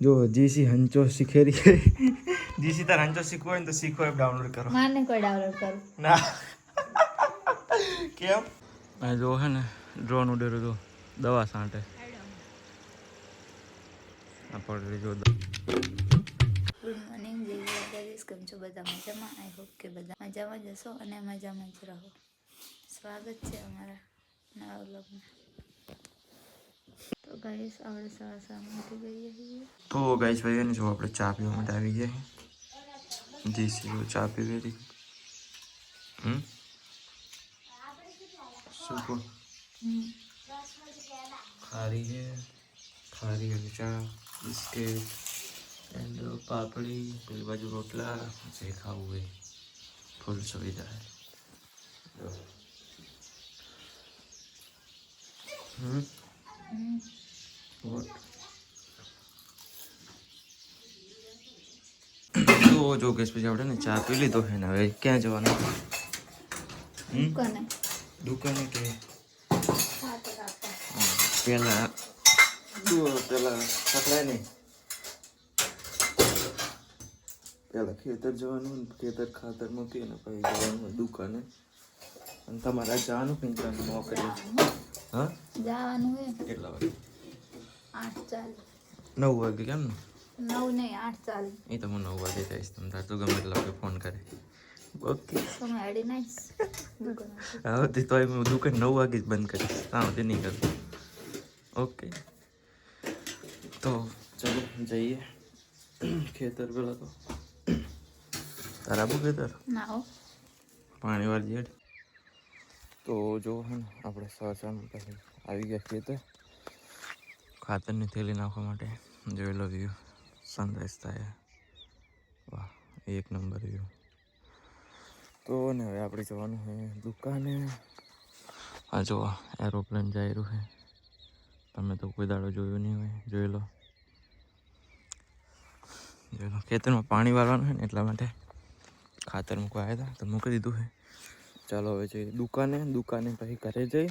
જો GC હંચો શીખેરી GC તાર હંચો શીખવો હોય ને તો શીખો એપ ડાઉનલોડ કરો. માને કોઈ ડાઉનલોડ કરો. ના. કેમ? આ જો હે ને ડ્રોન ઉડેરું તો દવા સાંટે આ પડેલી જો દ- ગુડ મોર્નિંગ જય કેમ છો બધા મજામાં? આઈ હોપ કે બધા મજામાં જશો અને મજામાં જ રહો. સ્વાગત છે અમારા નવા વ્લોગમાં તો ગાઈસ આપણે સવાર સવારમાંથી ગઈએ છીએ તો ગાઈસ ભાઈ ને જો આપણે ચા પીવા માટે આવી ગયા છીએ જીસી જો ચા પીવી હતી હમ શું કહો હમ. ખારી है ખારી અને ચા બિસ્કિટ એન્ડ પાપડી પેલી બાજુ રોટલા જે ખાવું હોય ફૂલ સુવિધા है જો. હમ હમ. તો જો કેસ પછી આપણે ને ચા પી લીધો છે ને હવે ક્યાં જવાનું? દુકાને. કે? પેલા પેલા પકડાય નહીં પેલા ખેતર જવાનું ખેતર ખાતર મૂકી ને પછી જવાનું દુકાને. અને તમારે જવાનું કઈ જવાનું નોકરી? હા? જવાનું કેટલા વાગે? આઠ ચાલીસ નવ વાગે કેમ? ને નવ નહીં આઠ ચાલે. એ તો હું નવ વાગે જઈશ તમે તાર તો ગમે એટલે ફોન કરે. ઓકે તમે નાખીશ. દુકાન હવે તે તો હું દુકાન નવ વાગે જ બંધ કરીશ. હા તે નહીં કરું. ઓકે તો ચલો જઈએ. ખેતર પેલા તો. તારા બુ ખેતર? ના હો. પાણી વાર જેડ તો જો હે ને આપણે સવારમાં પછી આવી ગયા ખેતર. ખાતરની થેલી નાખવા માટે. જોઈ લો વ્યૂ સનરાઈઝ થાય વાહ એક નંબર વ્યૂ તો ને હવે આપણે જવાનું છે દુકાને આ જો એરોપ્લેન જઈ રહ્યું છે તમે તો કોઈ દાડો જોયું નહીં હોય જોઈ લો જોઈ લો ખેતરમાં પાણી વાળવાનું છે ને એટલા માટે ખાતર મૂકવા આવ્યા હતા તો મૂકી દીધું છે ચાલો હવે જઈએ દુકાને દુકાને પછી ઘરે જઈ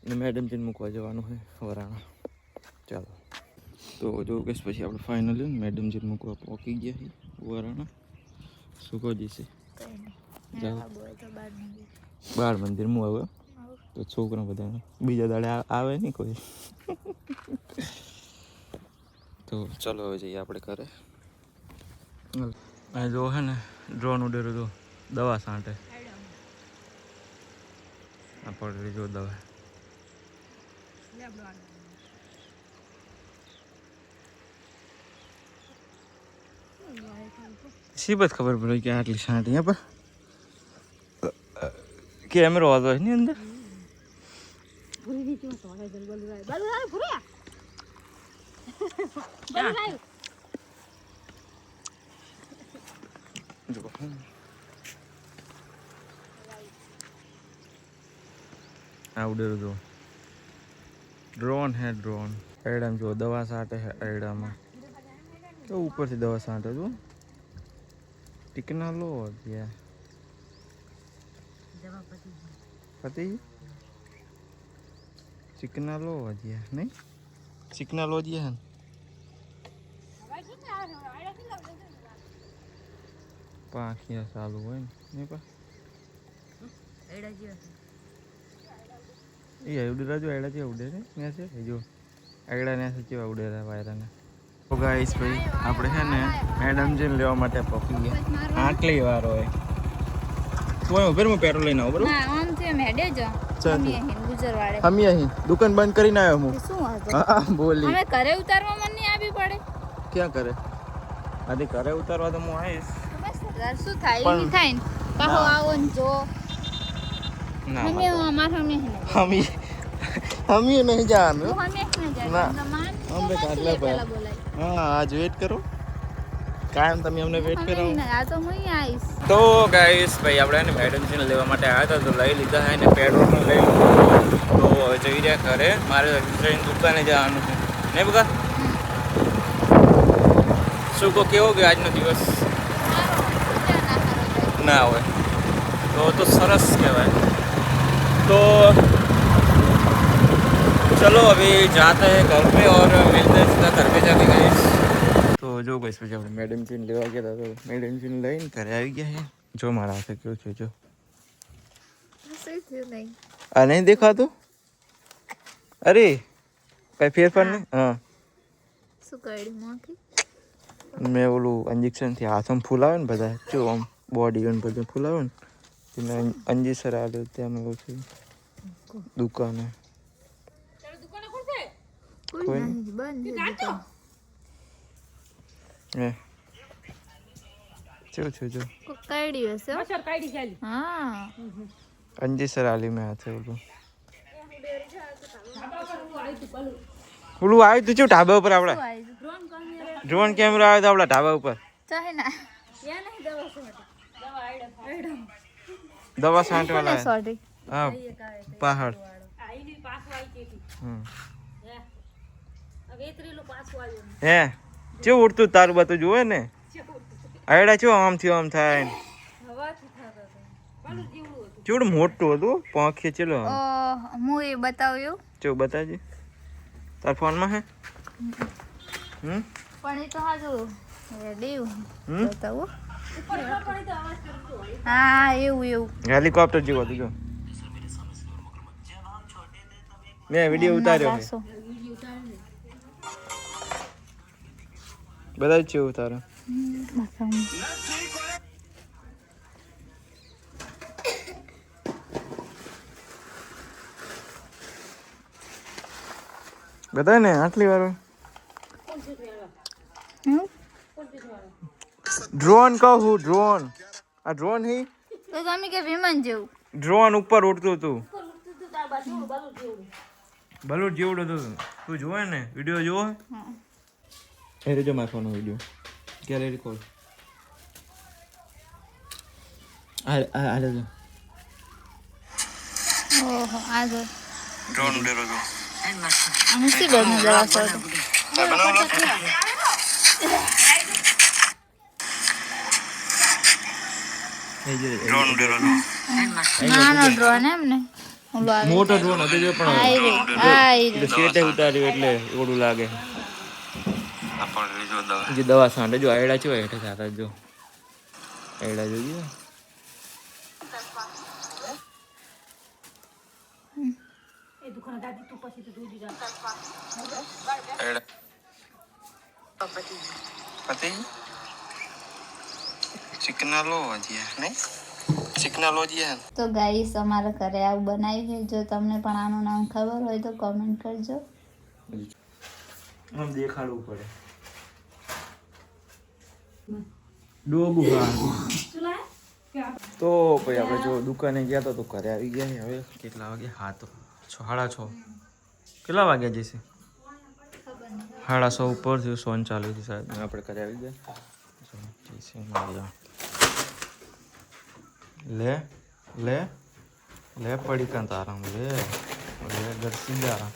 અને મેડમજીને મૂકવા જવાનું છે વરાણા તો જો કે પછી આપણે ફાઇનલી જે મૂકવા પહોંચી ગયા છીએ વારાણા શું કહો નહીં. બાળ મંદિરમાં આવ્યો તો છોકરા બધા બીજા દાડે આવે નહીં કોઈ? તો ચલો હવે જઈએ આપણે ઘરે. અહીં જો હે ને ડ્રોન ઉડેરું તો દવા સાંટે આ પડેલી જો દવા. સીબત ખબર પડી કે આટલી સાંટી પર કેમેરો હતો એની અંદર? આવડેલું જો ડ્રોન હે ડ્રોન એડામાં જો દવા સાંટે હે એડામાં તો ઉપરથી દવા સાંટે છું ટીકના લો ત્યાં પતિ ચિકના લો હજી નહીં? ચિકના લો ને? પાંખિયા ચાલુ હોય ને નહીં પા એ આવડે રાજો એડા છે આવડે ને ત્યાં છે? જો આગડા ને ઉડે રહ્યા વાયરાને. તો ગાઈસ ભાઈ આપણે છે ને મેડમ લેવા માટે પહોંચી ગયા. આટલી વાર હોય. તું અહીં ઉભેર હું પેટ્રોલ લઈને આવું બરોબર? ના આમ છે મેડે જ. અમે અહીં દુકાન બંધ કરીને આવ્યો હું. શું હા બોલી. અમે ઘરે ઉતારવા મને નહીં આવી પડે. ક્યાં કરે આથી ઘરે ઉતારવા તો હું આવીશ. શું થાય? નહીં થાય ને? પાછો આવો ને જો. ના અમે અમાર અમે અમે હમી નહીં જવાનું. અમે ને. અમે બસ કાટલા લે પેલા બોલાય હા આજ વેટ કરો. કાયમ તમે અમને વેટ કરો આ તો હું આવીશ. તો ગાઈસ ભાઈ આપણે એને મેડિસિન લેવા માટે આવ્યા હતા તો લઈ લીધા હે ને પેટ્રોલ પણ લઈ લીધું. તો હવે જઈ રહ્યા ઘરે. મારે રજીસ્ટ્રેશન દુકાને જવાનું છે. નહીં બગા શું કહો કેવો ગયો આજનો દિવસ? ના હોય. તો તો સરસ કહેવાય. तो चलो अभी जाते हैं घर पे और मिलते हैं सीधा घर पे जाके गाइस જો બસ પછી આપણે મેડમ ચીન લેવા ગયા હતા તો મેડમ ચીન લઈને ઘરે આવી ગયા છે જો મારા હાથે કેવું છે જો શું થયું નહીં આ નહીં દેખાતું અરે કઈ ફેરફાર નહીં હા શું કર્યું મોંથી મેં ઓલું ઇન્જેક્શનથી હાથમાં ફૂલાવે ને બધા જો આમ બોડી અને બધું ફૂલાવે ને તે મેં અંજીસર આવ્યો ત્યાં મેં એવું થયું દુકાને કોઈ કોઈ નહીં બંધ છે દુકાન. હે કેવું છે જો કોઈ કાઢ્યું હશે હો. હા અંજીસર આલી મેં હાથે ઓલું ઓલું આવ્યું તું ચેવું ઢાબા ઉપર આપણે શું આવ્યું? ડ્રોન કેમેરા આવ્યો તો આપણા ઢાબા ઉપર ચાઇના દવા છાંટ કોને વાળા સોરી હા પહાડ હમ. હે? કેવું ઉડતું તારું બધું જોવે ને? આયડા ચેવું આમ થયું આમ થાય. ને. કેવડું મોટું હતું? પાંખે ચેલો. હું એ બતાવ્યું. કેવું બતાવજે. તાર ફોનમાં હે? હમ? પણ એ તો હાજુ રેડી હમ? બતાવું. હા એવું એવું. હેલિકોપ્ટર જેવું હતું જો. મેં વીડિયો ઉતાર્યો બધા જ છે ઉતારો હમ, બતાવું. બધા ને આટલી વાર હમ? ડ્રોન કહું હું ડ્રોન આ ડ્રોન હી તો તમે કે વિમાન જેવું ડ્રોન ઉપર ઉડતું હતું બલૂટ જેવડું હતું તું જોવે ને વીડિયો જોવો હા. જો રેજો વીડિયો ક્યારે રેકોર્ડ આ આ આ ઓહો આ જો ડ્રોન ઉડેલો હતો અને શી બની જવા છો ડ્રોન ઉડેલો હતો નાનો ડ્રોન એમ ને મોટો ડ્રોન હતો જો પણ આઈ રે આઈ રે ઉતાર્યું એટલે ઓડું લાગે જે દવા. છાંટે જો આયડા છે હેઠે ખાતા જો આયડા હજી તો ગાઈસ અમારા ઘરે આવું બનાવી છે. જો તમને પણ આનું નામ ખબર હોય તો કોમેન્ટ કરજો. દેખાડવું પડે. ડોબુ તો પછી આપણે જો દુકાને ગયા તો તો ઘરે આવી ગયા હવે. કેટલા વાગે? હા તો. છ સાડા છ. કેટલા વાગ્યા જશે સાડા છ ઉપર થયું સોન ચાલુ હતી સાહેબ. આપણે ઘરે આવી ગયા. લે લે લે પડી કાં તારા લે લે ઘરસી જા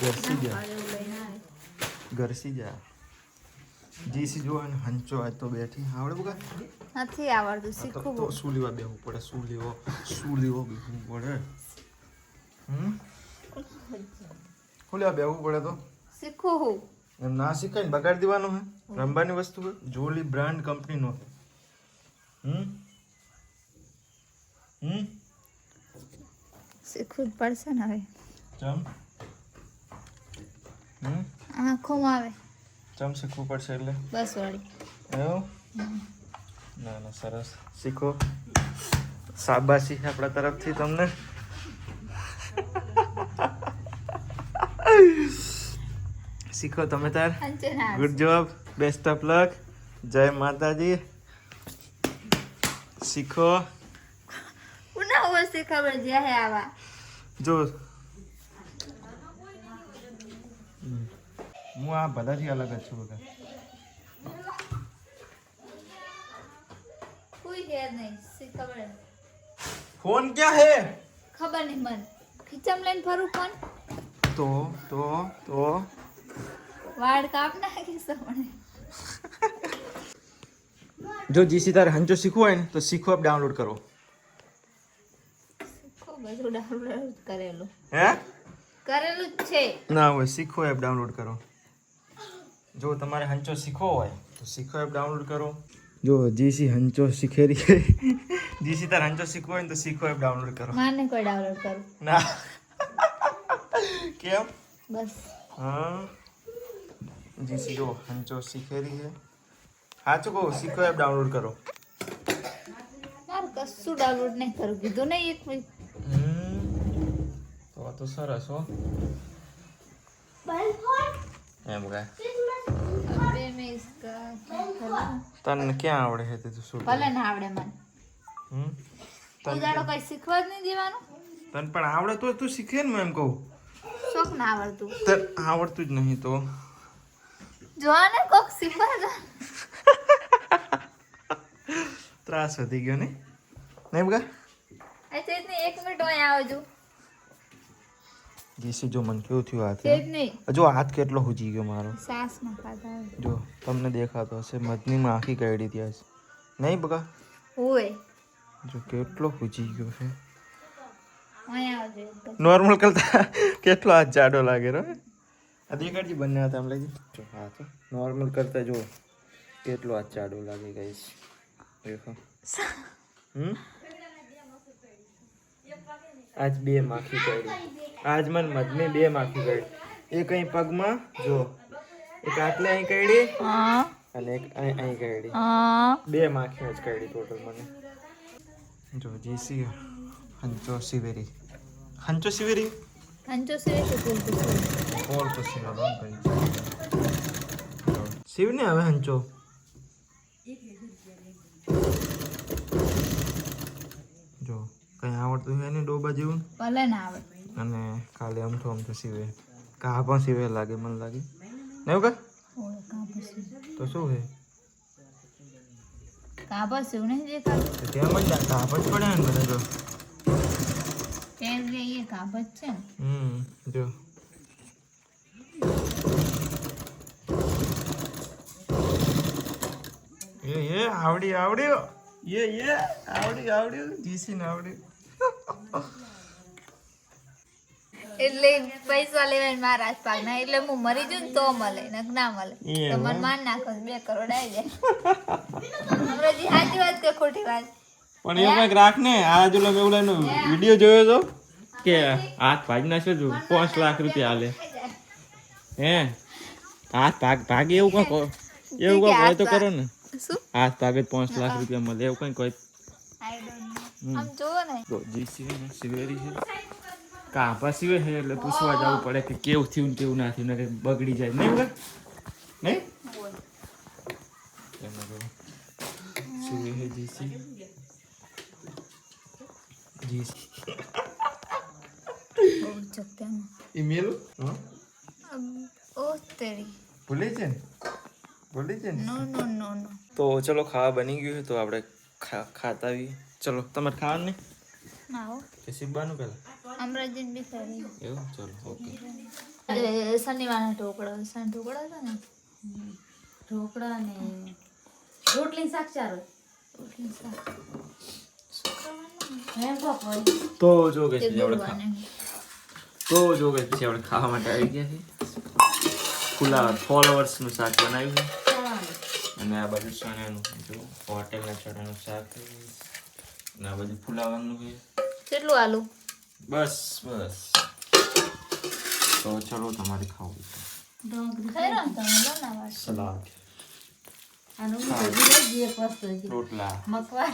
ઘરસી જા ઘરસી જા જીસી જો ને હંચો આજ તો બેઠી. આવડે બગા નથી આવડતું શીખવું તો શું લેવા બેહવું પડે શું લેવો શું લેવો બેહવું પડે. હમ? શું લેવા બેહવું પડે તો. શીખવું એમ ના શીખાય ને બગાડી દેવાનું હે? રમવાની વસ્તુ હે? જોલી બ્રાન્ડ કંપનીનો હે હમ? હમ? શીખવું જ પડશે ને હવે. ચમ? હમ? આંખોમાં આવે. ચમ શીખવું પડશે એટલે બસ વાળી એવું ના ના સરસ શીખો શાબાશી આપણા તરફથી તમને શીખો તમે તાર good job best of luck જય માતાજી શીખો ઉના હોય શીખવા જ્યાં આવા જો હું આ બધાથી અલગ જ છું બધા ફોન ક્યાં હે? ખબર નહીં મન. ખીચમ લઈને ફરું ફોન? તો તો તો. વાળ કાપ નાખી મને જો જીસી તારે હંચો શીખવું હોય ને તો શીખો એપ ડાઉનલોડ કરો. બધું ડાઉનલોડ કરેલું. હે? કરેલું જ છે. ના હોય શીખો એપ ડાઉનલોડ કરો. જો તમારે હંચો શીખવો હોય તો શીખો એપ ડાઉનલોડ કરો. જો જીસી હંચો શીખેરી જીસી તાર હંચો શીખવો હોય તો શીખો એપ ડાઉનલોડ કરો. માને કોઈ ડાઉનલોડ કરો. ના. કેમ? બસ. હા. જીસી જો હંચો શીખેરી છે. હા કહું શીખો એપ ડાઉનલોડ કરો. યાર કશું ડાઉનલોડ નહીં કરું. કીધું નહીં એક મિનિટ. તો તો સરસ હો. એમ કાંઈ. તને ક્યાં આવડે છે તે તું શું ભલે ના આવડે મને. હમ? તું જાડો કઈ શીખવા જ નહીં દેવાનું? તને પણ આવડે તો તું શીખે ને એમ કહું. શોખ ના આવડતું. તને આવડતું જ નહીં તો. જોવાને કોક શીખવા દો ત્રાસ વધી ગયો ને? નહીં બગા એ તે જ નહીં એક મિનિટ અહીંયા આવજો. જીસી જો મને કેવું થયું હાથ તે જ નહીં જો હાથ કેટલો હુજી ગયો મારો સાસમાં ખાતા જો તમને દેખાતો હશે મધનીમાં આખી કાઢી ત્યાં છે નહીં બગા હોય જો કેટલો હુજી ગયો છે અહીં આવજો એકદમ. નોર્મલ કરતા કેટલો હાથ જાડો લાગે રો આ દેખાડજી બંને હાથ આમ લાગી જો હાથ નોર્મલ કરતા જો કેટલો હાથ જાડો લાગે ગાઈસ દેખો હમ આજ બે માખી કાઢી આજ મને મધને બે માખી કાઢી એક અહીં પગમાં? જો. એક આટલે અહીં કાઢી અને એક અહીં અહીં કાઢી બે માખી જ કાઢી ટોટલ મને. જો જેસી હંચો સિવેરી હંચો સિવેરી અંજો સે તો બોલ તો ઓલ તો સિવેરી લોન કરી શિવ ને હવે હંચો? જો. કઈ આવડતું છે ને ડોબા જેવું? ભલે ના આવડે. અને ખાલી અમથો અમથો સીવે. કા પણ સીવે લાગે મને લાગે. ને એવું ઓય તો શું છે કાપસ એવું નહીં દેખાતું તો જ જ પડે ને જો જ એ છે હમ જો. એ એ આવડી આવડ્યો. એ એ આવડી આવડ્યું જીસી ને આવડ્યું એટલે પૈસા લેવાય મારા જ પાકના એટલે હું મરી જઉં તો મળે નક ના મળે. તો મને માન નાખો બે કરોડ આવી જાય. અમરાજી સાચી વાત કે ખોટી વાત? પણ એવું કંઈક રાખ ને. આ જો મેં ઓલાનો વીડિયો જોયો તો કે હાથ ભાગી નાખ્યો છું પાંચ લાખ રૂપિયા હાલે હે? હાથ ભાગ ભાગે એવું કંઈક એવું કંઈક હોય તો કરો ને. શું? ભાગે જ પાંચ લાખ રૂપિયા મળે એવું કઈ કોઈ આઈ ડોન્ટ નો. આમ જોવો ને. તો જીસી ને સિવેરી છે. કાપા સિવે છે? એટલે પૂછવા જવું પડે કે કેવું થયું ને કેવું ના થયું ને બગડી જાય. નહીં નહીં? સિવે છે જીસી જીસી બહુ ઈમેલ હા? ઓ તેરી. ભૂલી છે ને? ભૂલી છે નો? નો નો નો તો ચલો ખાવા બની ગયું છે તો આપણે ખાતા આવીએ. ચલો તમારે ખાવાનું નહીં? ના હો. કે સીબવાનું પહેલાં અમરાજીન બી કરી એવું? ચલો ઓકે. શનિવારના ઢોકળા સન ઢોકળા હતા ને? ઢોકળા ને રોટલી શાક ચારો. રોટલી શાક. તો જો કે આપણે તો જો કે પછી આપણે ખાવા માટે આવી ગયા છીએ. ફુલાવર ફોલોવર્સનું શાક બનાવ્યું છે. અને આ બાજુ ચણાનું જો. હોટેલના ચણાનું શાક. અને આ બધું ફુલાવરનું છે. કેટલું આલુ? બસ બસ. તો ચલો તમારે ખાવું સલાડ. રોટલા મકવા